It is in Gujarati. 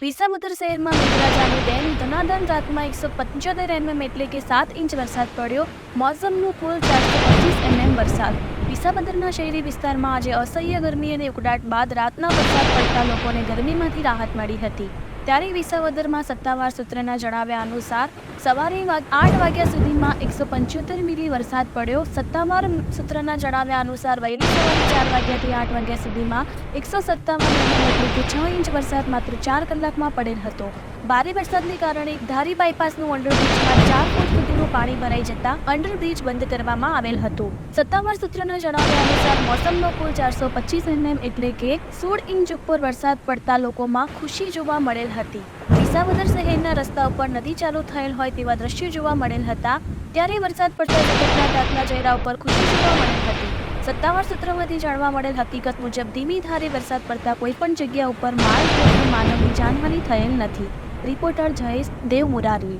વિસાવદર શહેરમાં મેઘરાજાની ડેમ ધનાધન રાતમાં એકસો પંચોતેર એમએમ એટલે કે સાત ઇંચ વરસાદ પડ્યો. મોસમનું કુલ ચારસો પચીસ એમએમ વરસાદ. વિસાવદરના શહેરી વિસ્તારમાં આજે અસહ્ય ગરમી અને ઉકળાટ બાદ રાતના વરસાદ પડતા લોકોને ગરમીમાંથી રાહત મળી હતી. ત્યારે વિસાવદરમાં સત્તાવાર સૂત્રના જણાવ્યા અનુસાર સવારે આઠ વાગ્યા સુધીમાં એકસો પંચોતેર મિલી વરસાદ પડ્યો. સત્તાવાર સૂત્રના જણાવ્યા અનુસાર વહેલી સવારે ચાર વાગ્યાથી આઠ વાગ્યા સુધીમાં એકસો સત્તાવન કે છ ઇંચ વરસાદ માત્ર ચાર કલાકમાં પડેલ હતો. ભારે વરસાદને કારણે ધારી બાયપાસનું અંડરબ્રિજમાં ચાર ફૂટ સુધીનું પાણી ભરાઈ જતા અંડરબ્રિજ બંધ કરવામાં આવેલ હતું. સત્તાવાર સૂત્રના જણાવ્યા અનુસાર મોસમનો કુલ ચારસો પચીસ એમએમ એટલે કે સોળ ઇંચ ઉપર વરસાદ પડતા લોકોમાં ખુશી જોવા મળેલ હતી. વિસાવદર શહેરના રસ્તા ઉપર નદી ચાલુ થયેલ હોય તેવા દ્રશ્યો જોવા મળેલ હતા. ત્યારે વરસાદ પડતા જગતના તાતના ચહેરા ઉપર ખુશી જોવા મળેલ હતી. સત્તાવાર સૂત્રોમાંથી જાણવા મળેલ હકીકત મુજબ ધીમી ધારે વરસાદ પડતા કોઈપણ જગ્યા ઉપર માલ માનવની જાનહાનિ થયેલ નથી. રિપોર્ટર જયેશ દેવ મુરારી